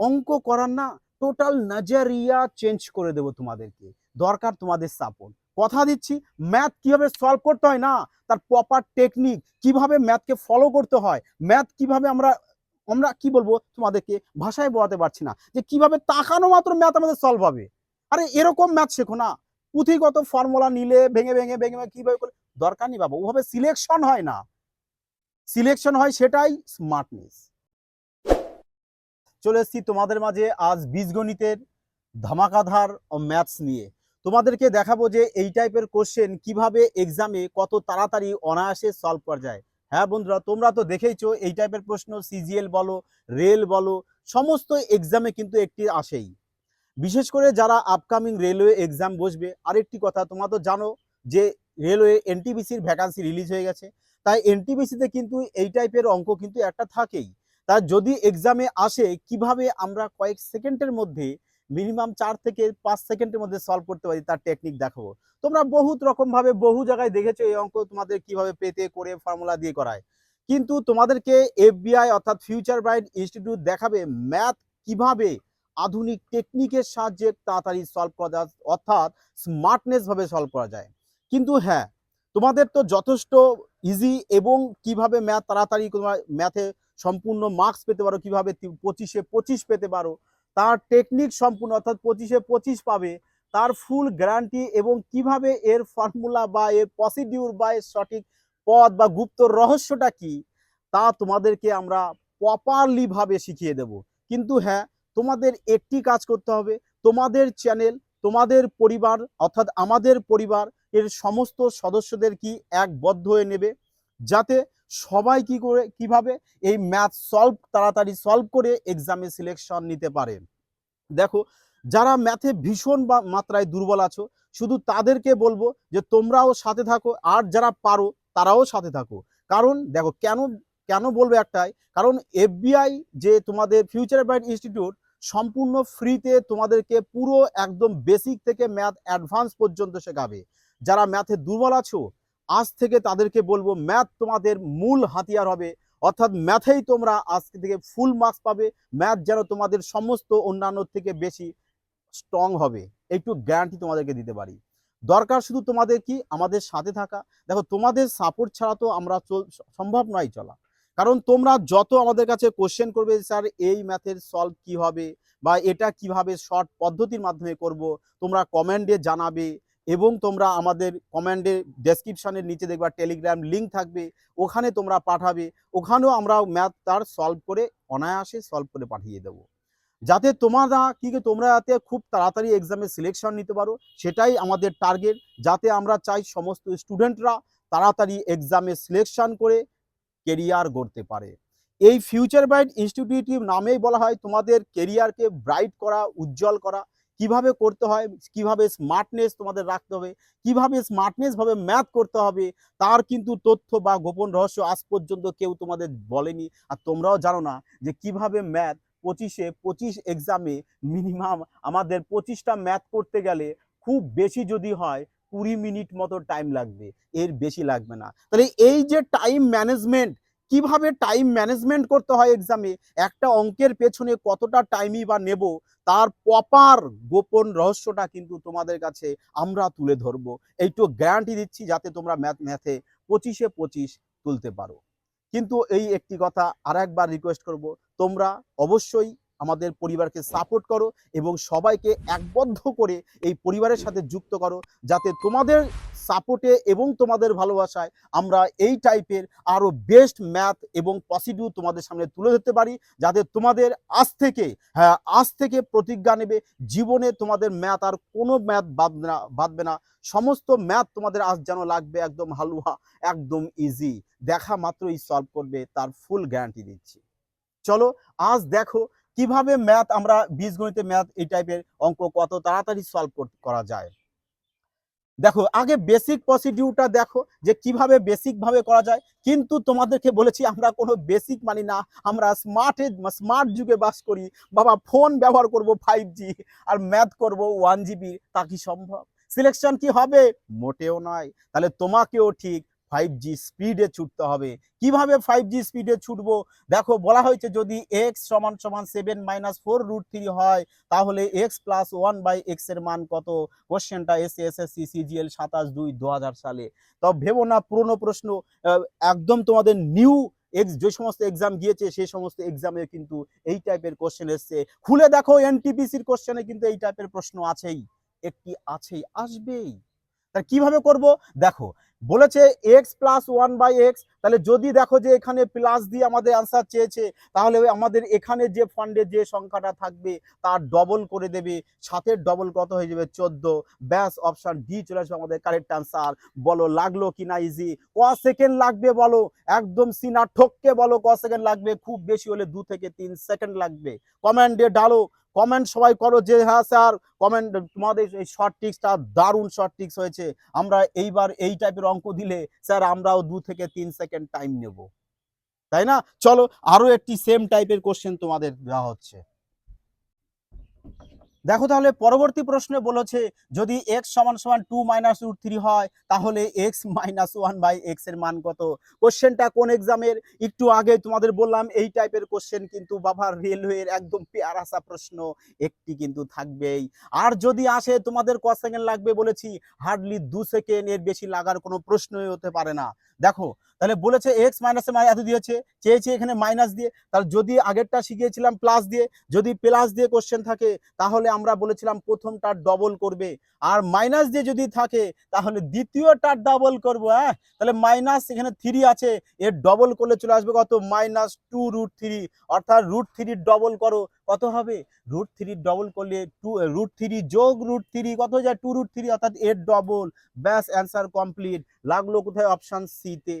অঙ্ক করার না টোটাল নজরিয়া চেঞ্জ করে দেবো তোমাদেরকে। দরকার তোমাদের সাপোর্ট কথা দিচ্ছি ম্যাথ কীভাবে সলভ করতে হয় না? তার প্রপার টেকনিক কীভাবে ম্যাথকে ফলো করতে হয়? ম্যাথ কীভাবে আমরা আমরা কি বলব তোমাদেরকে? ভাষায় বোঝাতে পারছি না। যে কীভাবে তাকানো মাত্র ম্যাথ আমাদের সলভ হবে? আরে এরকম ম্যাথ শেখো না। পুঁথিগত ফর্মুলা নিলে ভেঙে ভেঙে ভেঙে ভেঙে কীভাবে করে, দরকার নেই বাবা। ওভাবে সিলেকশন হয় না। সিলেকশন হয় সেটাই স্মার্টনেস চলে এসেছি তোমাদের মাঝে আজ বীজগণিতের ধামাকাধার ম্যাথস নিয়ে। তোমাদেরকে দেখাবো যে এই টাইপের কোশ্চেন কীভাবে এক্সামে কত তাড়াতাড়ি অনায়াসে সলভ করা যায়। হ্যাঁ বন্ধুরা, তোমরা তো দেখেইছো এই টাইপের প্রশ্ন সিজিএল বলো রেল বলো, সমস্ত এক্সামে কিন্তু একটি আসেই। বিশেষ করে যারা আপকামিং রেলওয়ে এক্সাম বসবে, আরেকটি কথা, তোমরা তো জানো যে রেলওয়ে এনটিবিসির ভ্যাকান্সি রিলিজ হয়ে গেছে। তাই এনটিবিসিতে কিন্তু এই টাইপের অঙ্ক কিন্তু একটা থাকেই। তা যদি এক্সামে আসে, কীভাবে আমরা কয়েক সেকেন্ডের মধ্যে মিনিমাম চার থেকে পাঁচ সেকেন্ডের মধ্যে সলভ করতে পারি তার টেকনিক দেখাবো। তোমরা বহুত রকম ভাবে বহু জায়গায় দেখেছ এই অঙ্ক তোমাদের কীভাবে পেতে, করে ফর্মুলা দিয়ে করায়। কিন্তু তোমাদেরকে এফবিআই অর্থাৎ ফিউচার ব্রাইট ইনস্টিটিউট দেখাবে ম্যাথ কীভাবে আধুনিক টেকনিকের সাহায্যে তাড়াতাড়ি সলভ করা যায়, অর্থাৎ স্মার্টনেস ভাবে সলভ করা যায়। কিন্তু হ্যাঁ তোমাদের তো যথেষ্ট ইজি এবং কীভাবে ম্যাথ তাড়াতাড়ি ম্যাথে সম্পূর্ণ মার্কস পেতে পারো, কীভাবে পঁচিশে পঁচিশ পেতে পারো। তার টেকনিক সম্পূর্ণ, অর্থাৎ পঁচিশে পঁচিশ পাবে। তার ফুল গ্যারান্টি এবং কীভাবে এর ফর্মুলা বা এর প্রসিডিউর বা এর সঠিক পদ বা গুপ্ত রহস্যটা কি, তা তোমাদেরকে আমরা প্রপারলি ভাবে শিখিয়ে দেব। কিন্তু হ্যাঁ তোমাদের একটি কাজ করতে হবে। তোমাদের চ্যানেল তোমাদের পরিবার, অর্থাৎ আমাদের পরিবার, এর সমস্ত সদস্যদের কি একবদ্ধ হয়ে নেবে? যাতে সবাই কি করে, কীভাবে এই ম্যাথ সলভ তাড়াতাড়ি সলভ করে এক্সামে সিলেকশন নিতে পারে? দেখো, যারা ম্যাথে ভীষণ বা, মাত্রায় দুর্বল আছো, শুধু তাদেরকে বলব যে তোমরাও সাথে থাকো, আর যারা পারো, তারাও সাথে থাকো। কারণ, দেখো, কেন কেন বলব একটাই, কারণ এফবিআই যে তোমাদের ফিউচার ব্রাইট ইনস্টিটিউট সম্পূর্ণ ফ্রিতে তোমাদেরকে পুরো একদম বেসিক থেকে ম্যাথ অ্যাডভান্স পর্যন্ত শেখাবে। যারা ম্যাথে দুর্বল আছো আজ থেকে তাদেরকে বলব, ম্যাথ তোমাদের মূল হাতিয়ার হবে। অর্থাৎ ম্যাথেই তোমরা আজ থেকে ফুল মার্কস পাবে। ম্যাথ যেন তোমাদের সমস্ত অন্যান্য থেকে বেশি স্ট্রং হবে। একটু গ্যারান্টি তোমাদেরকে দিতে পারি। দরকার শুধু তোমাদের কি? আমাদের সাথে থাকা। দেখো, তোমাদের সাপোর্ট ছাড়া তো আমরা সম্ভব নয় চলা। কারণ তোমরা যত আমাদের কাছে কোশ্চেন করবে, স্যার, এই ম্যাথের সলভ কি হবে? বা এটা কীভাবে শর্ট পদ্ধতির মাধ্যমে করব? তোমরা কমেন্টে জানাবে। এবং তোমরা আমাদের কমেন্টে ডেসক্রিপশনের নিচে দেখবা টেলিগ্রাম লিঙ্ক থাকবে, ওখানে তোমরা পাঠাবে, ওখানেও আমরা ম্যাথ তার সলভ করে, অনায়াসে সলভ করে পাঠিয়ে দেবো। যাতে তোমরা কি তোমরা যাতে খুব তাড়াতাড়ি এক্সামে সিলেকশন নিতে পারো, সেটাই আমাদের টার্গেট যাতে আমরা চাই সমস্ত স্টুডেন্টরা তাড়াতাড়ি এক্সামে সিলেকশন করে কেরিয়ার গড়তে পারে। এই ফিউচার ব্রাইট ইনস্টিটিউটিভ নামেই বলা হয়, তোমাদের কেরিয়ারকে ব্রাইট করা, উজ্জ্বল করা কীভাবে করতে হয়, কীভাবে স্মার্টনেস তোমাদের রাখতে হবে, কীভাবে স্মার্টনেস ভাবে ম্যাথ করতে হবে, তার কিন্তু তথ্য বা গোপন রহস্য আজ পর্যন্ত কেউ তোমাদের বলেনি। আর তোমরাও জানো না যে কীভাবে ম্যাথ পঁচিশে, পঁচিশ এক্সামে মিনিমাম আমাদের পঁচিশটা ম্যাথ করতে গেলে খুব বেশি যদি হয়, কুড়ি মিনিট মতো টাইম লাগবে। এর বেশি লাগবে না। তাহলে এই যে টাইম ম্যানেজমেন্ট কীভাবে টাইম ম্যানেজমেন্ট করতে হয় এক্সামে একটা অঙ্কের পেছনে কতটা টাইমই বা নেব? তার প্রপার গোপন রহস্যটা কিন্তু তোমাদের কাছে আমরা তুলে ধরবো। এইটু গ্যারান্টি দিচ্ছি যাতে তোমরা ম্যাথ ম্যাথে পঁচিশে পঁচিশ তুলতে পারো। কিন্তু এই একটি কথা আর একবার রিকোয়েস্ট করব, তোমরা অবশ্যই আমাদের পরিবারকে সাপোর্ট করো এবং সবাইকে একবদ্ধ করে এই পরিবারের সাথে যুক্ত করো, যাতে তোমাদের সাপোর্টে এবং তোমাদের ভালোবাসায় আমরা এই টাইপের আরও বেস্ট ম্যাথ এবং প্রসিডিউর তোমাদের সামনে তুলে ধরতে পারি, যাতে তোমাদের আজ থেকে হ্যাঁ আজ থেকে প্রতিজ্ঞা নেবে, জীবনে তোমাদের ম্যাথ আর কোনো ম্যাথ বাদবে না বাঁধবে না। সমস্ত ম্যাথ তোমাদের আজ যেন লাগবে একদম হালুয়া, একদম ইজি দেখা মাত্রই সলভ করবে, তার ফুল গ্যারান্টি দিচ্ছি। চলো, আজ দেখো কীভাবে ম্যাথ আমরা বীজগণিতে ম্যাথ এই টাইপের অঙ্ক কত তাড়াতাড়ি সলভ করা যায়। দেখো, আগে বেসিক প্রসিডিউরটা দেখো যে কীভাবে বেসিক ভাবে করা যায়। কিন্তু তোমাদেরকে বলেছি, আমরা কোনো বেসিক মানি না, আমরা স্মার্টে স্মার্ট যুগে বাস করি। বাবা ফোন ব্যবহার করব ফাইভ জি আর ম্যাথ করব ওয়ান জিবি তা কি সম্ভব? সিলেকশন কি হবে? মোটেও নয়। তাহলে তোমাকেও ঠিক ফাইভ জি স্পিডে ছুটতে হবে। কীভাবে ফাইভ জি স্পিডে ছুটবো? দেখো, বলা হয়েছে যদি এক্স সমান সমান seven minus four root three হয়, তাহলে এক্স প্লাস ওয়ান বাই এক্সের মান কত? কোশ্চেনটা এসে এস এস সি সিজিএল সাতাশ দুই দু সালে। তো ভেবো না, পুরনো প্রশ্ন একদম তোমাদের নিউ এক্স যে সমস্ত এক্সাম গিয়েছে সেই সমস্ত এক্সামে কিন্তু এই টাইপের কোশ্চেন এসছে। খুলে দেখো এনটিপিসির কোশ্চেনে কিন্তু এই টাইপের প্রশ্ন আছেই। একটি আছেই, আসবেই। তা কীভাবে করব? দেখো বলেছে X plus one by X তাহলে যদি দেখো যে এখানে প্লাস দিয়ে আমাদের আনসার চেয়েছে, তাহলে আমাদের এখানে যে ফান্ডে যে সংখ্যাটা থাকবে তার ডবল করে দেবে। সাতের ডবল কত হয়ে যাবে? চোদ্দ। ব্যাস অপশন ডি চলে আসবে আমাদের কারেক্ট আনসার বলো, লাগল কি না ইজি ক সেকেন্ড লাগবে বলো? একদম সিনা ঠককে বলো, ক সেকেন্ড লাগবে? খুব বেশি হলে দু থেকে তিন সেকেন্ড লাগবে। কমেন্টে ডালো কমেন্ট সবাই করো, যে হ্যাঁ স্যার কমেন্ট তোমাদের এই শর্ট টিক্সটা দারুণ শর্ট টিক্স হয়েছে। আমরা এইবার এই টাইপের অঙ্ক দিলে স্যার আমরাও দু থেকে তিন সেকেন্ড টাইম নেব। তাই না? চলো আরও একটি সেম টাইপের কোশ্চেন তোমাদের দেওয়া হচ্ছে। দেখো তাহলে পরবর্তী প্রশ্নে বলেছে, যদি এক্স সমান সমান টু মাইনাস রুট থ্রি হয়, তাহলে এক্স মাইনাস ওয়ান বাই এক্সের মান কত? কোশ্চেনটা কোন এক্সামের একটু আগে তোমাদের বললাম এই টাইপের কোশ্চেন কিন্তু বাবার রেলওয়ের একদম পেয়ার আসা প্রশ্ন, একটি কিন্তু থাকবেই। আর যদি আসে তোমাদের ক সেকেন্ড লাগবে বলেছি হার্ডলি দু সেকেন্ড এর বেশি লাগার কোনো প্রশ্নই হতে পারে না। দেখো তাহলে বলেছে এক্স মাইনাসে এত দিয়েছে, চেয়েছে এখানে মাইনাস দিয়ে। তাহলে যদি আগেরটা শিখিয়েছিলাম প্লাস দিয়ে, যদি প্লাস দিয়ে কোশ্চেন থাকে, তাহলে আমরা বলেছিলাম প্রথমটার ডবল করবে। আর মাইনাস দিয়ে যদি থাকে, তাহলে দ্বিতীয়টা ডবল করব হ্যাঁ? তাহলে মাইনাস এখানে থ্রি আছে, এর ডবল করলে চলে আসবে কত? মাইনাস টু রুট থ্রি অর্থাৎ রুট থ্রি ডবল করো, কত হবে? রুট থ্রি ডবল করলে টু রুট থ্রি যোগ রুট থ্রি কত হয়ে যায়? টু রুট থ্রি অর্থাৎ এর ডবল ব্যাস অ্যান্সার কমপ্লিট লাগল কোথায়? অপশন সিতে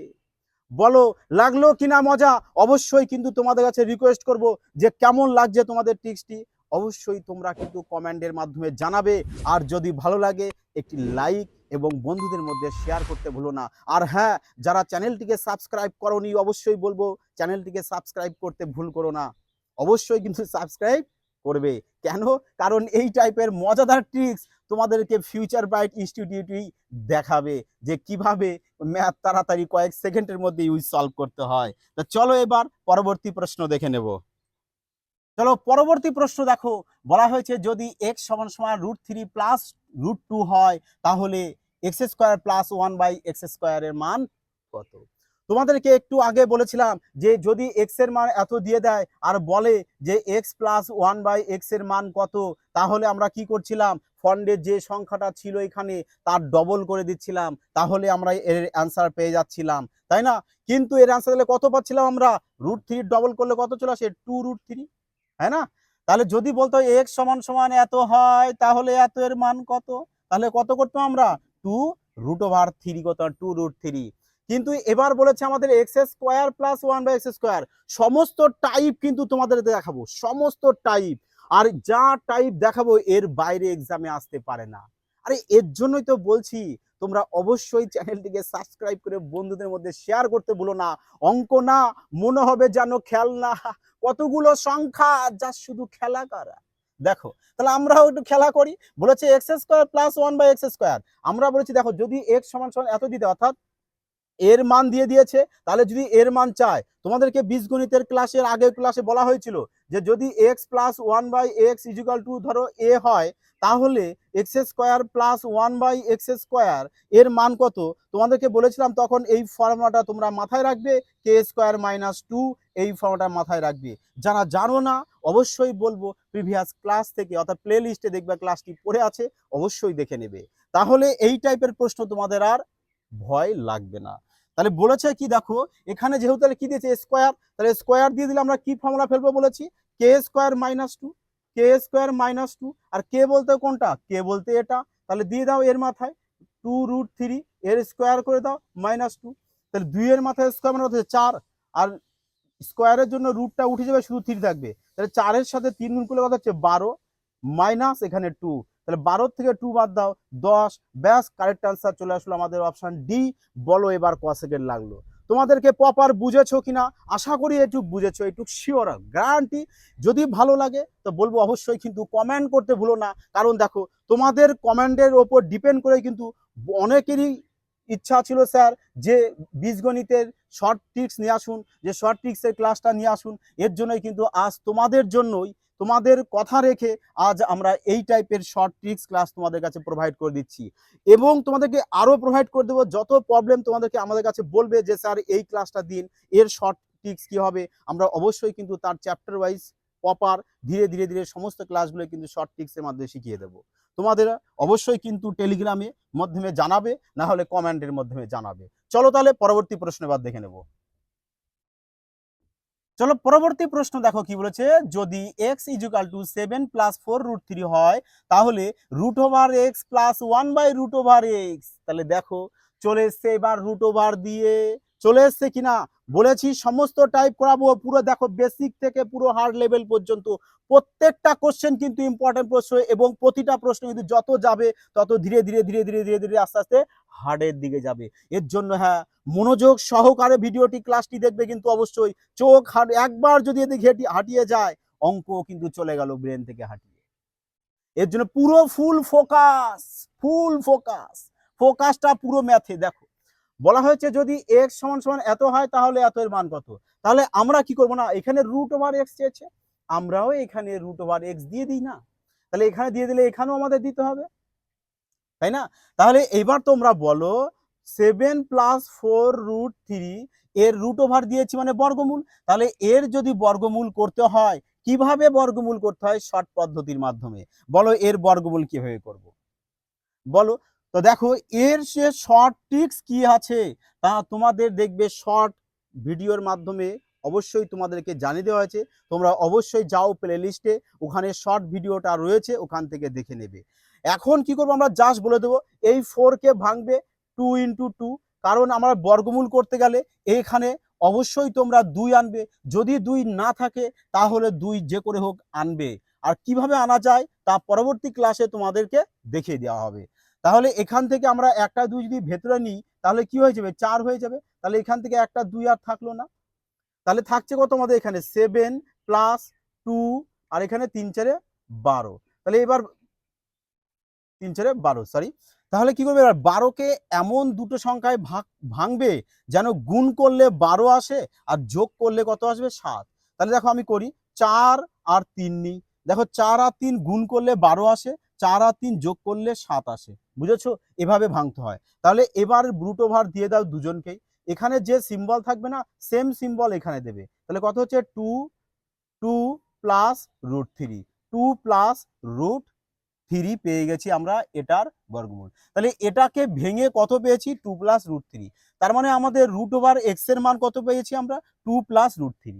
বলো, লাগল কিনা মজা? অবশ্যই কিন্তু তোমাদের কাছে রিকোয়েস্ট করব যে কেমন লাগছে তোমাদের টিক্সটি অবশ্যই তোমরা কিন্তু কমেন্টের মাধ্যমে জানাবে। আর যদি ভালো লাগে, একটি লাইক এবং বন্ধুদের মধ্যে শেয়ার করতে ভুলো না। আর হ্যাঁ যারা চ্যানেলটিকে সাবস্ক্রাইব করনি, অবশ্যই বলব চ্যানেলটিকে সাবস্ক্রাইব করতে ভুল করো না। অবশ্যই কিন্তু সাবস্ক্রাইব করবে। কেন? কারণ এই টাইপের মজাদার ট্রিক্স তোমাদেরকে ফিউচার ব্রাইট ইনস্টিটিউটই দেখাবে যে কীভাবে ম্যাথ তাড়াতাড়ি কয়েক সেকেন্ডের মধ্যে ইউজ সলভ করতে হয়। তো চলো এবার পরবর্তী প্রশ্ন দেখে নেব। চলো পরবর্তী প্রশ্ন দেখো। বলা হয়েছে যদি এক্স সমান সমান root three plus root two হয়, তাহলে X square plus one by X স্কোয়ারের মান কত? তোমাদেরকে একটু আগে বলেছিলাম যে যদি এক্সের মান এত দিয়ে দেয় আর বলে যে এক্স প্লাস ওয়ান বাই এক্সের মান কত, তাহলে আমরা কি করছিলাম? ফন্ডের যে সংখ্যাটা ছিল এখানে, তার ডবল করে দিচ্ছিলাম, তাহলে আমরা এর অ্যান্সার পেয়ে যাচ্ছিলাম, তাই না? কিন্তু এর অ্যান্সার দিলে কত পাচ্ছিলাম আমরা? রুট থ্রি ডবল করলে কত চলে আসে টু রুট থ্রি হ্যাঁ না? তাহলে যদি বলতো এক্স সমান সমান এত হয়, তাহলে এত এর মান কত? তাহলে কত করতাম আমরা? টু রুট ওভার থ্রি কত? টু রুট থ্রি কিন্তু এবার বলেছে আমাদের X square plus one by X square সমস্ত টাইপ কিন্তু তোমাদের দেখাবো, সমস্ত টাইপ আর যা টাইপ দেখাবো, এর বাইরে এক্সামে আসতে পারে না। আরে, এর জন্যই তো বলছি, তোমরা অবশ্যই চ্যানেলটিকে সাবস্ক্রাইব করে বন্ধুদের মধ্যে শেয়ার করতে ভুলো না। অঙ্ক না, মনে হবে যেন খেলনা। কতগুলো সংখ্যা, যা শুধু খেলা করা। দেখো, তাহলে আমরাও একটু খেলা করি। বলেছে X square plus one by X square আমরা বলেছি, দেখো, যদি এক্স সমান সমান এত দিতে, অর্থাৎ এর মান দিয়ে দিয়েছে, তাহলে যদি এর মান চায়, তোমাদেরকে বীজগণিতের ক্লাসের আগের ক্লাসে বলা হয়েছিল যে যদি X plus one by X equal two ধরো এ হয়, তাহলে X square plus one by X square এর মান কত? তোমাদেরকে বলেছিলাম তখন এই ফর্মুলাটা তোমরা মাথায় রাখবে কে স্কোয়ার মাইনাস টু এই ফর্মুলাটা মাথায় রাখবে। যারা জানো না, অবশ্যই বলব প্রিভিয়াস ক্লাস থেকে অর্থাৎ প্লে লিস্টে দেখবে ক্লাসটি পড়ে আছে, অবশ্যই দেখে নেবে। তাহলে এই টাইপের প্রশ্ন তোমাদের আর ভয় লাগবে না। তাহলে বলেছে কি দেখো, এখানে যেহেতু তাহলে কি দিয়েছে? স্কোয়ার তাহলে স্কোয়ার দিয়ে দিলে আমরা কি ফর্মুলা ফেলব বলেছি? K square minus two K square minus two আর কে বলতে কোনটা? কে বলতে এটা। তাহলে দিয়ে দাও এর মাথায় টু রুট থ্রি এর স্কোয়ার করে দাও মাইনাস টু তাহলে দুই এর মাথায় স্কোয়ার মানে হচ্ছে চার, আর স্কোয়ারের জন্য রুটটা উঠে যাবে শুধু থ্রি থাকবে। তাহলে চারের সাথে তিন গুণ করলে কথা হচ্ছে? বারো মাইনাস এখানে টু তাহলে বারো থেকে টু বাদ দাও, দশ, ব্যাস কারেক্ট আনসার চলে আসলো আমাদের অপশান ডি বলো এবার ক সেকেন্ড লাগল। তোমাদেরকে প্রপার বুঝেছ কিনা? আশা করি একটু বুঝেছ একটু শিওর গ্যারান্টি যদি ভালো লাগে, তো বলব অবশ্যই কিন্তু কমেন্ট করতে ভুলো না। কারণ দেখো, তোমাদের কমেন্টের ওপর ডিপেন্ড করে কিন্তু অনেকেরই ইচ্ছা ছিল স্যার যে বীজগণিতের শর্ট ট্রিক্স নিয়ে আসুন, যে শর্ট ট্রিক্সের ক্লাসটা নিয়ে আসুন। এর জন্যই কিন্তু আজ তোমাদের জন্যই তোমাদের কথা রেখে আজ আমরা এই টাইপের শর্ট ট্রিক্স ক্লাস তোমাদের কাছে প্রোভাইড করে দিচ্ছি। এবং তোমাদেরকে আরও প্রোভাইড করে দেবো, যত প্রবলেম তোমাদেরকে আমাদের কাছে বলবে যে, স্যার, এই ক্লাসটা দিন, এর শর্ট ট্রিক্স কী হবে? আমরা অবশ্যই কিন্তু তার চ্যাপ্টার ওয়াইজ প্রপার ধীরে ধীরে ধীরে সমস্ত ক্লাসগুলো কিন্তু শর্ট ট্রিক্সের মাধ্যমে শিখিয়ে দেবো। তোমাদের অবশ্যই কিন্তু টেলিগ্রামে মাধ্যমে জানাবে, না হলে কমেন্টের মাধ্যমে জানাবে। চলো তাহলে পরবর্তী প্রশ্ন এবার দেখে নেব। চলো পরবর্তী প্রশ্ন দেখো কি বলেছে, যদি X equal to seven plus four root three হয়, তাহলে root over X plus one by root over X তাহলে দেখো চলে এসছে এবার রুট ওভার দিয়ে। চলে এসছে কিনা? বলেছি, সমস্ত টাইপ করাবো, পুরো দেখো বেসিক থেকে পুরো হার্ড লেভেল পর্যন্ত। প্রত্যেকটা কোশ্চেন কিন্তু ইম্পর্টেন্ট প্রশ্ন এবং প্রতিটা প্রশ্ন কিন্তু যত যাবে, তত ধীরে ধীরে ধীরে ধীরে ধীরে ধীরে, আস্তে আস্তে হার্ডের দিকে যাবে। এর জন্য হ্যাঁ মনোযোগ সহকারে ভিডিওটি ক্লাসটি দেখবে কিন্তু অবশ্যই। চোখ হাট একবার যদি এদিকে হেঁটি- হাঁটিয়ে যায়, অঙ্ক কিন্তু চলে গেল ব্রেন থেকে হাঁটিয়ে। এর জন্য পুরো ফুল ফোকাস ফুল ফোকাস ফোকাসটা পুরো ম্যাথে দেখো। বলা হয়েছে যদি এক্স সমান সমান এত হয় তাহলে এত এর মান কত? তাহলে আমরা কি করব না? এখানে রুট ওভার এক্স চেয়েছে। আমরাও এখানে রুট ওভার এক্স দিয়ে দিই না। তাহলে এখানে দিয়ে দিলে এখানেও আমাদের দিতে হবে। তাই না? তাহলে এবার তোমরা বলো seven plus four root three এর রুট ওভার দিয়েছি মানে বর্গমূল। তাহলে এর যদি বর্গমূল করতে হয়, কীভাবে বর্গমূল করতে হয়? শর্ট পদ্ধতির মাধ্যমে। বলো এর বর্গমূল কীভাবে করব? বলো তো দেখো, এর সে শর্ট ট্রিক্স কি আছে? তা তোমাদের দেখবে শর্ট ভিডিওর মাধ্যমে অবশ্যই তোমাদেরকে জানিয়ে দেওয়া হয়েছে। তোমরা অবশ্যই যাও প্লে লিস্টে ওখানে শর্ট ভিডিওটা রয়েছে, ওখান থেকে দেখে নেবে। এখন কি করব আমরা? জাস্ট বলে দেবো, এই ফোরকে ভাঙবে টু ইন্টু টু কারণ আমরা বর্গমূল করতে গেলে এইখানে অবশ্যই তোমরা দুই আনবে। যদি দুই না থাকে, তাহলে দুই যে করে হোক আনবে। আর কীভাবে আনা যায়? তা পরবর্তী ক্লাসে তোমাদেরকে দেখিয়ে দেওয়া হবে। তাহলে এখান থেকে আমরা একটা দুই যদি ভেতরে নিই, তাহলে কি হয়ে যাবে? চার হয়ে যাবে। তাহলে এখান থেকে একটা দুই আর থাকল না। তাহলে থাকছে কত আমাদের এখানে? সেভেন প্লাস টু আর এখানে তিন চারে বারো। তাহলে এবার তিন চারে বারো সরি তাহলে কি করবে? এবার বারোকে এমন দুটো সংখ্যায় ভাগ, ভাঙবে যেন গুণ করলে বারো আসে আর যোগ করলে কত আসবে? সাত। তাহলে দেখো আমি করি, চার আর তিন নিই। দেখো চার আর তিন গুণ করলে বারো আসে। চার আর তিন যোগ করলে সাত আসে। বুঝেছ? এভাবে ভাঙতে হয়। তাহলে এবার ব্রুট ওভার দিয়ে দাও দুজনকেই। এখানে যে সিম্বল থাকবে না সেম সিম্বল এখানে দেবে। তাহলে কত হচ্ছে? Two two plus root three two plus root three পেয়ে গেছি আমরা এটার বর্গমূল। তাহলে এটাকে ভেঙে কত পেয়েছি? টু প্লাস রুট থ্রি তার মানে আমাদের রুট ওভার এক্সের মান কত পেয়েছি আমরা? টু প্লাস রুট থ্রি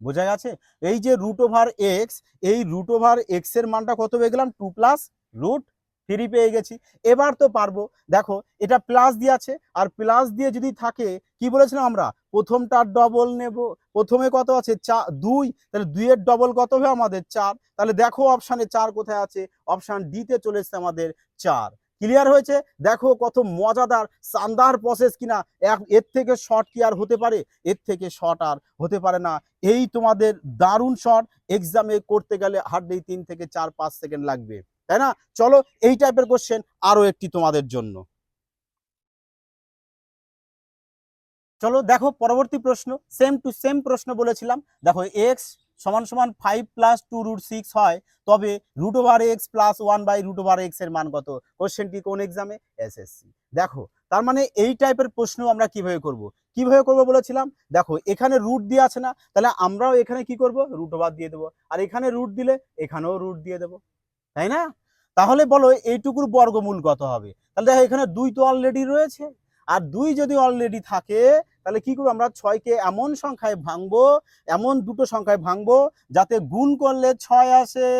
বোঝা গেছে? এই যে রুট ওভার এক্স এই রুট ওভার এক্সের মানটা কত পেয়ে গেলাম? টু প্লাস রুট থ্রি পেয়ে গেছি। এবার তো পারব। দেখো, এটা প্লাস দিয়ে আছে, আর প্লাস দিয়ে যদি থাকে, কি বলেছিলাম আমরা? প্রথমটার ডবল নেব। প্রথমে কত আছে? চা দুই। তাহলে দুইয়ের ডবল কত হবে আমাদের? চার। তাহলে দেখো অপশানে চার কোথায় আছে? অপশান ডিতে চলে এসছে আমাদের চার। ক্লিয়ার হয়েছে? দেখো কত মজাদার, শানদার প্রসেস কিনা। এর থেকে শর্ট কি আর হতে পারে? এর থেকে শর্ট আর হতে পারে না। এই তোমাদের দারুণ শর্ট এক্সামে করতে গেলে হার্ডলি তিন থেকে চার, পাঁচ সেকেন্ড লাগবে। তাই না? চলো এই টাইপের কোশ্চেন আরও একটি তোমাদের জন্য। চলো দেখো পরবর্তী প্রশ্ন। সেম টু সেম প্রশ্ন বলেছিলাম। দেখো এক্স সমান সমান five plus two root six হয়, তবে root over X plus one by root over এক্সের মান কত? কোশ্চেনটি কোন এক্সামে এসএসসি দেখো, তার মানে এই টাইপের প্রশ্ন আমরা কীভাবে করব? কীভাবে করব বলেছিলাম? দেখো, এখানে রুট দিয়ে আছে না, তাহলে আমরাও এখানে কি করব? রুট ওভার দিয়ে দেবো। আর এখানে রুট দিলে এখানেও রুট দিয়ে দেবো। তাই না? তাহলে বলো এইটুকুর বর্গমূল কত হবে? তাহলে দেখো এখানে দুই তো অলরেডি রয়েছে। আর দুই যদি অলরেডি থাকে, তাহলে কি করব আমরা? ছয়কে এমন সংখ্যায় ভাঙবো, এমন দুটো সংখ্যায় ভাঙবো, যাতে গুণ করলে ছয় আসে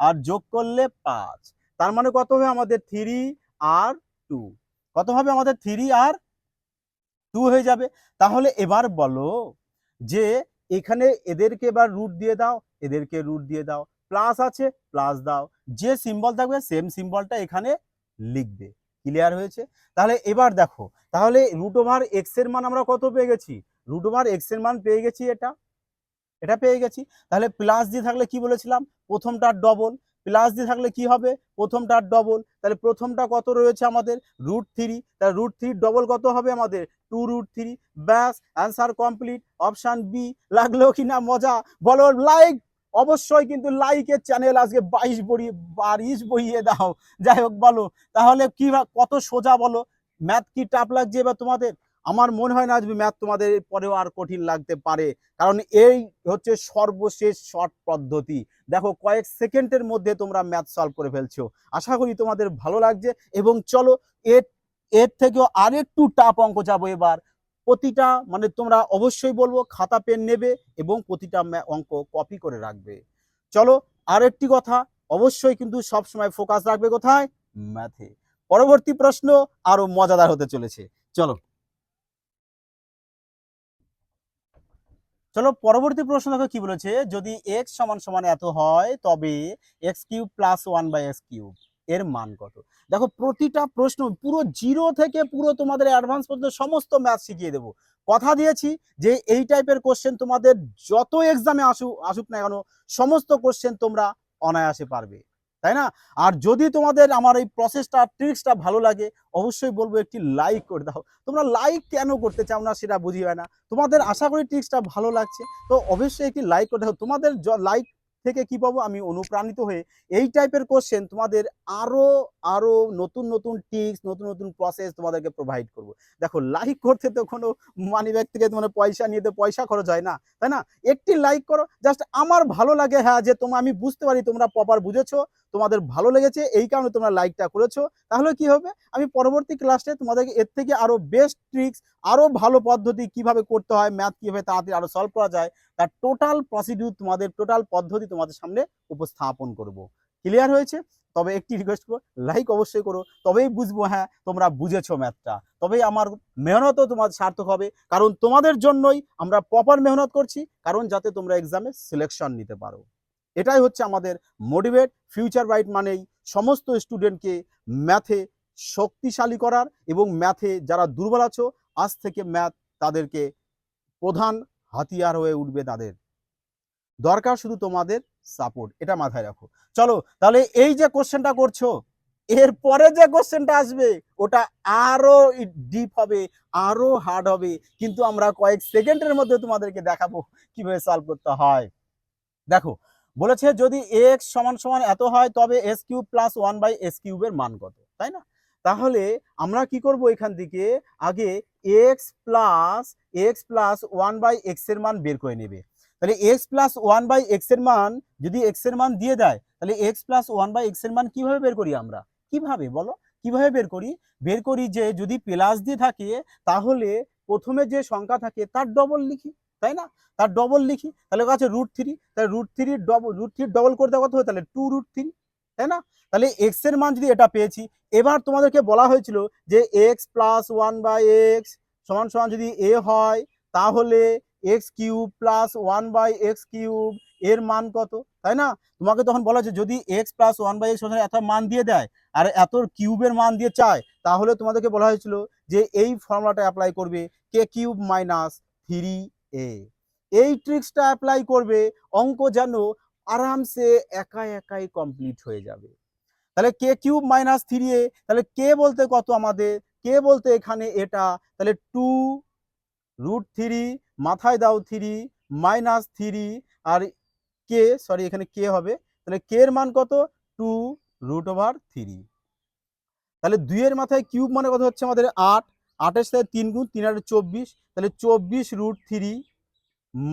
আর যোগ করলে পাঁচ। তার মানে কত হবে আমাদের থ্রি আর টু কত হবে আমাদের থ্রি আর টু হয়ে যাবে? তাহলে এবার বলো যে এখানে এদেরকে এবার রুট দিয়ে দাও, এদেরকে রুট দিয়ে দাও। প্লাস আছে প্লাস দাও। যে সিম্বল থাকবে সেম সিম্বলটা এখানে লিখবে। ক্লিয়ার হয়েছে? তাহলে এবার দেখো, তাহলে রুট ওভার এক্সের মান আমরা কত পেয়ে গেছি? রুট ওভার এক্সের মান পেয়ে গেছি এটা। এটা পেয়ে গেছি। তাহলে প্লাস দিয়ে থাকলে কি বলেছিলাম? প্রথমটার ডবল প্লাস দিয়ে থাকলে কি হবে? প্রথমটার ডবল তাহলে প্রথমটা কত রয়েছে আমাদের? রুট থ্রি তাহলে রুট থ্রি ডবল কত হবে আমাদের? টু রুট থ্রি ব্যাস অ্যান্সার কমপ্লিট অপশান বি লাগল কি না মজা। বলো লাইক অবশ্যই কিন্তু লাইকের চ্যানেল আজকে বাইশ বড়ি, বারিশ বইয়ে দাও। যাই হোক, বলো। তাহলে কি কত সোজা বলো? ম্যাথ কি টাফ লাগছে এবার তোমাদের? আমার মনে হয় না আজকে ম্যাথ তোমাদের পরেও আর কঠিন লাগতে পারে। কারণ এই হচ্ছে সর্বশেষ শর্ট পদ্ধতি। দেখো, কয়েক সেকেন্ডের মধ্যে তোমরা ম্যাথ সলভ করে ফেলছো। আশা করি তোমাদের ভালো লাগছে। এবং চলো, এর এর থেকেও আরেকটু টাফ অঙ্ক যাব এবার। প্রতিটা মানে তোমরা অবশ্যই বলব খাতা, পেন নেবে এবং প্রতিটা অঙ্ক কপি করে রাখবে। চলো আর একটি কথা, অবশ্যই কিন্তু সব সময় ফোকাস রাখবে কোথায়? ম্যাথে পরবর্তী প্রশ্ন আরও মজাদার হতে চলেছে। চলো। চলো, পরবর্তী প্রশ্ন দেখো কি বলেছে, যদি এক্স সমান সমান এত হয়, তবে X cube plus one by X cube এর মান কত? দেখো প্রতিটা প্রশ্ন পুরো জিরো থেকে পুরো তোমাদের অ্যাডভান্স পর্যন্ত সমস্ত ম্যাথ শিখিয়ে দেবো। কথা দিয়েছি যে এই টাইপের কোশ্চেন তোমাদের যত এক্সামে আসুক আসুক না কেন, সমস্ত কোশ্চেন তোমরা অনায়াসে পারবে। তাই না? আর যদি তোমাদের আমার এই প্রসেসটা ট্রিক্সটা ভালো লাগে, অবশ্যই বলব একটি লাইক করে দাও। তোমরা লাইক কেন করতে চাও না সেটা বুঝি না। তোমাদের আশা করি ট্রিক্সটা ভালো লাগছে। তো অবশ্যই একটি লাইক করে দাও। তোমাদের লাইক থেকে কি পাবো? আমি অনুপ্রাণিত হয়ে এই টাইপের কোশ্চেন তোমাদের আরও আরও নতুন নতুন টিপস নতুন নতুন প্রসেস তোমাদেরকে প্রোভাইড করব। দেখো লাইক করতে তো কোনো মানি ব্যাগ থেকে তোমার পয়সা নিয়ে তো পয়সা খরচ হয় না, তাই না? একটি লাইক করো জাস্ট আমার ভালো লাগে হ্যাঁ যে তোমার আমি বুঝতে পারি তোমরা প্রপার বুঝেছ। তোমাদের ভালো লেগেছে, এই কারণে তোমরা লাইকটা করেছ। তাহলে কি হবে? আমি পরবর্তী ক্লাসে তোমাদেরকে এর থেকে আরও বেস্ট ট্রিক্স আরও ভালো পদ্ধতি কীভাবে করতে হয় ম্যাথ কীভাবে তাড়াতাড়ি আরও সলভ করা যায়, তার টোটাল প্রসিডিউর তোমাদের টোটাল পদ্ধতি তোমাদের সামনে উপস্থাপন করব। ক্লিয়ার হয়েছে? তবে একটি রিকোয়েস্ট করো লাইক অবশ্যই করো। তবেই বুঝব হ্যাঁ তোমরা বুঝেছ ম্যাথটা তবেই আমার মেহনতও তোমার সার্থক হবে। কারণ তোমাদের জন্যই আমরা প্রপার মেহনত করছি। কারণ যাতে তোমরা এক্সামে সিলেকশন নিতে পারো। এটাই হচ্ছে আমাদের মোটিভেট ফিউচার রাইট মানেই সমস্ত স্টুডেন্টকে ম্যাথে শক্তিশালী করার এবং ম্যাথে যারা দুর্বল আছো, আজ থেকে ম্যাথ তাদেরকে প্রধান হাতিয়ার হয়ে উঠবে তাদের। দরকার শুধু তোমাদের সাপোর্ট এটা মাথায় রাখো। চলো, তাহলে এই যে কোশ্চেনটা করছ, এর পরে যে কোশ্চেনটা আসবে, ওটা আরও ডিপ হবে, আরও হার্ড হবে। কিন্তু আমরা কয়েক সেকেন্ডের মধ্যে তোমাদেরকে দেখাবো কীভাবে সলভ করতে হয়। দেখো বলেছে যদি এক্স সমান সমান এত হয় তবে S cube plus one by S কিউবের মান কত, তাই না? তাহলে আমরা কি করব এখান থেকে আগে X plus X plus one by এক্সের মান বের করে নেবে। তাহলে এক্স প্লাস ওয়ান বাই এক্সের মান যদি এক্সের মান দিয়ে দেয়, তাহলে এক্স প্লাস ওয়ান বাই এক্সের মান কীভাবে বের করি আমরা? কীভাবে বলো? কীভাবে বের করি? বের করি যে যদি প্লাস দিয়ে থাকে, তাহলে প্রথমে যে সংখ্যা থাকে তার ডবল লিখি। তাই না? তার ডবল লিখি, তাহলে আছে রুট থ্রি তাহলে root three double root three double করতে কত হয় তাহলে টু রুট থ্রি তাই না? তাহলে এক্সের মান যদি এটা পেয়েছি, এবার তোমাদেরকে বলা হয়েছিল যে X plus one by X সমান সমান যদি এ হয়, তাহলে X cube plus one by X cube এর মান কত? তাই না? তোমাকে তখন বলা হয়েছে, যদি X plus one by X এত মান দিয়ে দেয়, আর এত কিউবের মান দিয়ে চায়, তাহলে তোমাদেরকে বলা হয়েছিল যে এই ফর্মুলাটা অ্যাপ্লাই করবে K cube minus three A এই ট্রিক্সটা অ্যাপ্লাই করবে, অঙ্ক যেন আরামসে একা একাই কমপ্লিট হয়ে যাবে। তাহলে K cube minus three A, তাহলে কে বলতে কত আমাদের? কে বলতে এখানে এটা, তাহলে টু রুট থ্রি মাথায় দাও থ্রি মাইনাস থ্রি আর কে সরি এখানে কে হবে, তাহলে কে এর মান কত? টু রুট ওভার থ্রি তাহলে দুইয়ের মাথায় কিউব মানে কত হচ্ছে আমাদের? আট। আটের সাথে তিন গুণ তিন আট চব্বিশ, তাহলে চব্বিশ রুট থ্রি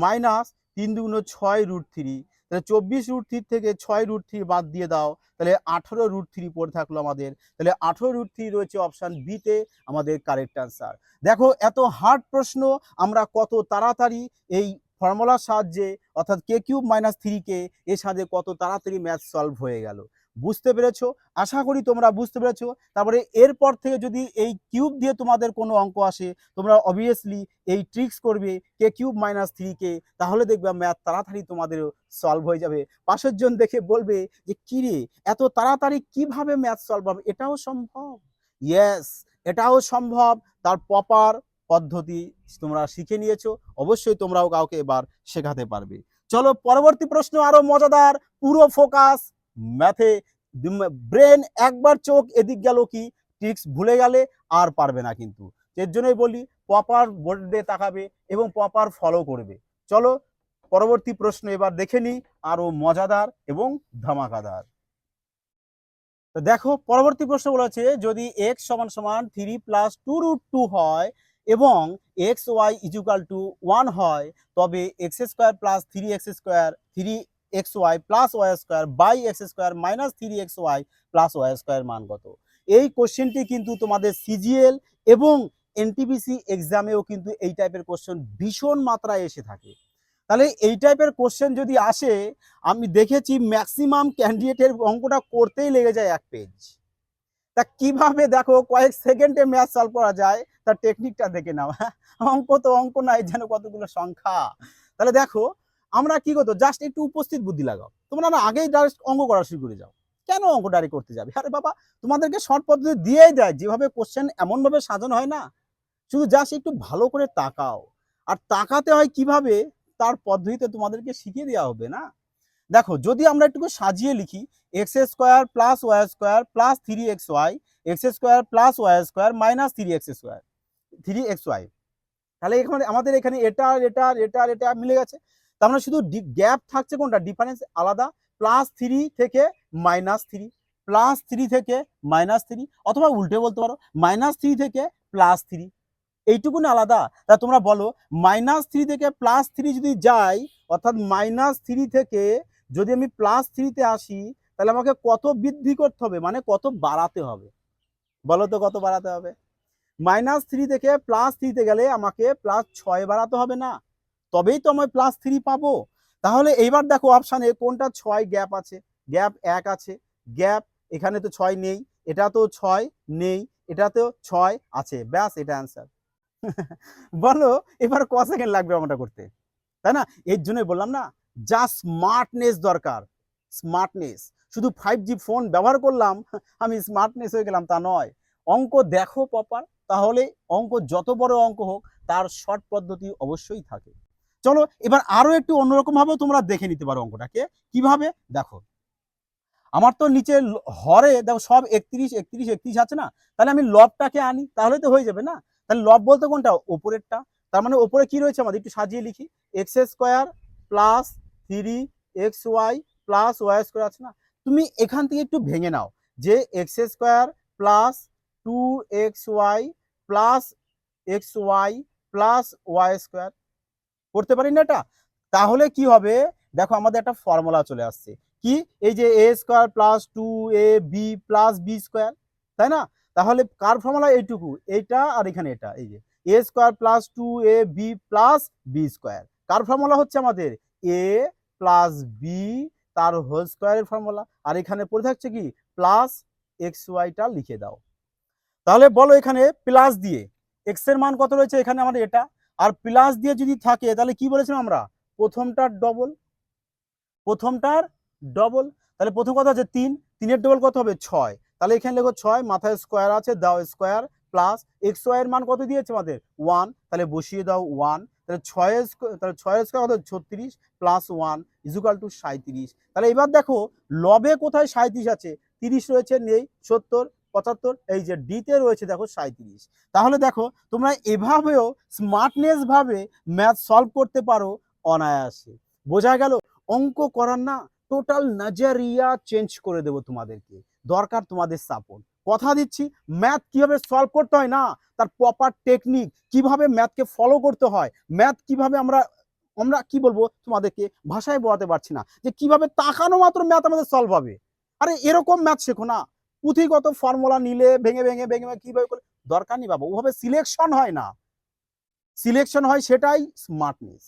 মাইনাস তিন দুগুণ ছয় রুট থ্রি তাহলে চব্বিশ রুট থ্রি থেকে ছয় রুট থ্রি বাদ দিয়ে দাও, তাহলে আঠেরো রুট থ্রি পড়ে থাকল আমাদের, তাহলে আঠেরো রুট থ্রি রয়েছে অপশান বিতে আমাদের কারেক্ট অ্যান্সার দেখো এত হার্ড প্রশ্ন, আমরা কত তাড়াতাড়ি এই ফর্মুলার সাহায্যে, অর্থাৎ কে কিউব মাইনাস থ্রিকে এর সাহায্যে কত তাড়াতাড়ি ম্যাথ সলভ হয়ে গেল। বুঝতে পেরেছ? আশা করি তোমরা বুঝতে পেরেছ। তারপরে এরপর থেকে যদি এই কিউব দিয়ে তোমাদের কোনো অঙ্ক আসে, তোমরা অবভিয়াসলি এই ট্রিক্স করবে কে কিউব মাইনাস থ্রিকে তাহলে দেখবে ম্যাথ তাড়াতাড়ি তোমাদের সলভ হয়ে যাবে। পাশের জন দেখে বলবে যে কিরে এত তাড়াতাড়ি কীভাবে ম্যাথ সলভ হবে? এটাও সম্ভব? ইয়েস এটাও সম্ভব। তার প্রপার পদ্ধতি তোমরা শিখে নিয়েছো। অবশ্যই তোমরাও কাউকে এবার শেখাতে পারবে। চলো, পরবর্তী প্রশ্ন আরও মজাদার, পুরো ফোকাস ম্যাথে ব্রেন একবার চোখ এদিক গেল কি ট্রিক্স ভুলে গেলে আর পারবে না কিন্তু। এর জন্যই বলি প্রপার বোর্ডে তাকাবে এবং প্রপার ফলো করবে। চলো, পরবর্তী প্রশ্ন এবার দেখে নিই, আরও মজাদার এবং ধামাকাদার। তো দেখো, পরবর্তী প্রশ্ন বলেছে যদি এক্স সমান সমান three plus two root two হয় এবং X Y equal to one হয়, তবে X square plus three X square three X Y plus Y square by X square minus three X Y plus Y square মান কত? এই কোশ্চেনটি কিন্তু তোমাদের সিজিএল এবং এনটিপিসি এক্সামেও কিন্তু এই টাইপের কোশ্চেন ভীষণ মাত্রায় এসে থাকে। তাহলে এই টাইপের কোশ্চেন যদি আসে, আমি দেখেছি ম্যাক্সিমাম ক্যান্ডিডেটের অঙ্কটা করতেই লেগে যায় এক পেজ তা কীভাবে দেখো, কয়েক সেকেন্ডে ম্যাথ সলভ করা যায় তার টেকনিকটা দেখে নাও। অঙ্ক তো অঙ্ক নাই যেন কতগুলো সংখ্যা। তাহলে দেখো আমরা কি করতো? জাস্ট একটু উপস্থিত বুদ্ধি লাগাও। তোমরা না আগেই ডাইরেক্ট অঙ্ক করা শুরু করে যাও। কেন অঙ্ক ডাইরেক্ট করতে যাবে? আরে বাবা, তোমাদেরকে শর্ট পদ্ধতি দিয়েই দেয়। যেভাবে কোশ্চেন এমনভাবে সাজানো হয় না। শুধু জাস্ট একটু ভালো করে তাকাও। আর তাকাতে হয় কীভাবে? তার পদ্ধতিতে তোমাদেরকে শিখিয়ে দেওয়া হবে না? দেখো, যদি আমরা একটু সাজিয়ে লিখি X square plus Y square plus three X Y X square plus Y square minus three X square three X Y তাহলে এখানে আমাদের এখানে এটা আর এটা এটা এটা মিলে গেছে। তার মানে শুধু গ্যাপ থাকছে কোনটা? ডিফারেন্স আলাদা প্লাস থ্রি থেকে মাইনাস থ্রি প্লাস থ্রি থেকে মাইনাস থ্রি অথবা উল্টে বলতে পারো মাইনাস থ্রি থেকে প্লাস থ্রি এইটুকুনি আলাদা। তা তোমরা বলো মাইনাস থ্রি থেকে প্লাস থ্রি যদি যাই, অর্থাৎ মাইনাস থ্রি থেকে যদি আমি প্লাস থ্রিতে আসি, তাহলে আমাকে কত বৃদ্ধি করতে হবে? মানে কত বাড়াতে হবে? বলো তো কত বাড়াতে হবে? মাইনাস থ্রি থেকে প্লাস থ্রিতে গেলে আমাকে প্লাস ছয় বাড়াতে হবে না? তবেই তো আমি প্লাস থ্রি পাবো। তাহলে এইবার দেখো অপশানে কোনটা ছয় গ্যাপ আছে? গ্যাপ এক আছে গ্যাপ এখানে তো ছয় নেই, এটা তো ছয় নেই এটাতেও ছয় আছে, ব্যাস এটা অ্যান্সার বলো, এবার ক সেকেন্ড লাগবে আমাটা করতে? তাই না? এর জন্যই বললাম না, যা স্মার্টনেস দরকার স্মার্টনেস শুধু ফাইভ জি ফোন ব্যবহার করলাম, আমি স্মার্টনেস হয়ে গেলাম তা নয়। অঙ্ক দেখো প্রপার তাহলে অঙ্ক যত বড় অঙ্ক হোক, তার শর্ট পদ্ধতি অবশ্যই থাকে। চলো এবার আরও একটু অন্যরকম ভাবে তোমরা দেখে নিতে পারো অঙ্কটাকে। কীভাবে? দেখো। আমার তো নিচে হরে, দেখো সব একত্রিশ একত্রিশ একত্রিশ আছে না? তাহলে আমি লবটাকে আনি, তাহলে তো হয়ে যাবে না? তাহলে লব বলতে কোনটা? ওপরেরটা। তার মানে ওপরে কি রয়েছে আমাদের? একটু সাজিয়ে লিখি। X square plus three X Y plus Y square আছে না? তুমি এখান থেকে একটু ভেঙে নাও যে X square plus two X Y plus X Y plus Y square. করতে পারি না এটা? তাহলে কি হবে? দেখো আমাদের একটা ফর্মুলা চলে আসছে। কি? এই যে A square plus two A B plus B square তাই না? তাহলে কার ফর্মুলা এইটুকু। এইটা আর এখানে এটা, এই যে A square plus two A B plus B square car formula হচ্ছে আমাদের? এ প্লাস বি তার হোল স্কোয়ারের ফর্মুলা আর এখানে পড়ে থাকছে কি? প্লাস এক্স ওয়াইটা লিখে দাও। তাহলে বলো এখানে প্লাস দিয়ে এক্সের মান কত রয়েছে? এখানে আমাদের এটা আর প্লাস দিয়ে যদি থাকে, তাহলে কি বলেছিলাম আমরা? প্রথমটার ডবল প্রথমটার ডবল তাহলে প্রথম কথা হচ্ছে তিন, তিনের ডবল কত হবে? ছয়। তাহলে এখানে লেখো ছয়, মাথায় স্কোয়ার আছে, দাও স্কোয়ার প্লাস এক্স ওয়াই এর মান কত দিয়েছে আমাদের? ওয়ান তাহলে বসিয়ে দাও ওয়ান তাহলে স্কো- তাহলে ছয়ের স্কোয়ার কত? ছত্রিশ প্লাস ওয়ান ইজুকাল টু সাঁত্রিশ তাহলে এবার দেখো, লবে কোথায় সাঁত্রিশ আছে? তিরিশ রয়েছে, নেই, সত্তর পঁচাত্তর, এই যে ডিতে রয়েছে দেখো সাঁত্রিশ তাহলে দেখো, তোমরা এভাবেও স্মার্টনেস ভাবে ম্যাথ সলভ করতে পারো অনায়াসে। বোঝা গেল? অঙ্ক করার না টোটাল নাজারিয়া চেঞ্জ করে দেবো তোমাদেরকে। দরকার তোমাদের সাপোর্ট কথা দিচ্ছি ম্যাথ কীভাবে সলভ করতে হয় না? তার প্রপার টেকনিক কীভাবে ম্যাথকে ফলো করতে হয়? ম্যাথ কীভাবে আমরা আমরা কি বলব তোমাদেরকে? ভাষায় বোঝাতে পারছি না। যে কীভাবে তাকানো মাত্র ম্যাথ আমাদের সলভ হবে। আরে এরকম ম্যাথ শেখো না। পুঁথিগত ফর্মুলা নিলে ভেঙে ভেঙে ভেঙে ভেঙে কীভাবে করে দরকার নেই বাবা, ওভাবে সিলেকশন হয় না। সিলেকশন হয় সেটাই স্মার্টনেস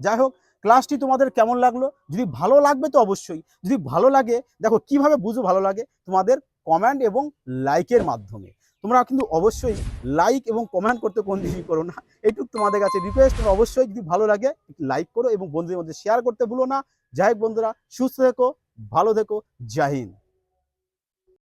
যাই হোক ক্লাসটি তোমাদের কেমন লাগল? যদি ভালো লাগবে তো অবশ্যই। যদি ভালো লাগে, দেখো কীভাবে বুঝো ভালো লাগে, তোমাদের কমেন্ট এবং লাইকের মাধ্যমে। তোমরা কিন্তু অবশ্যই লাইক এবং কমেন্ট করতে কোন দিনই করো না। এইটুকু তোমাদের কাছে রিকোয়েস্ট তোমরা অবশ্যই যদি ভালো লাগে লাইক করো এবং বন্ধুদের মধ্যে শেয়ার করতে ভুলো না। যাই হোক বন্ধুরা, সুস্থ থেকো, ভালো থেকো। জয় হিন্দ।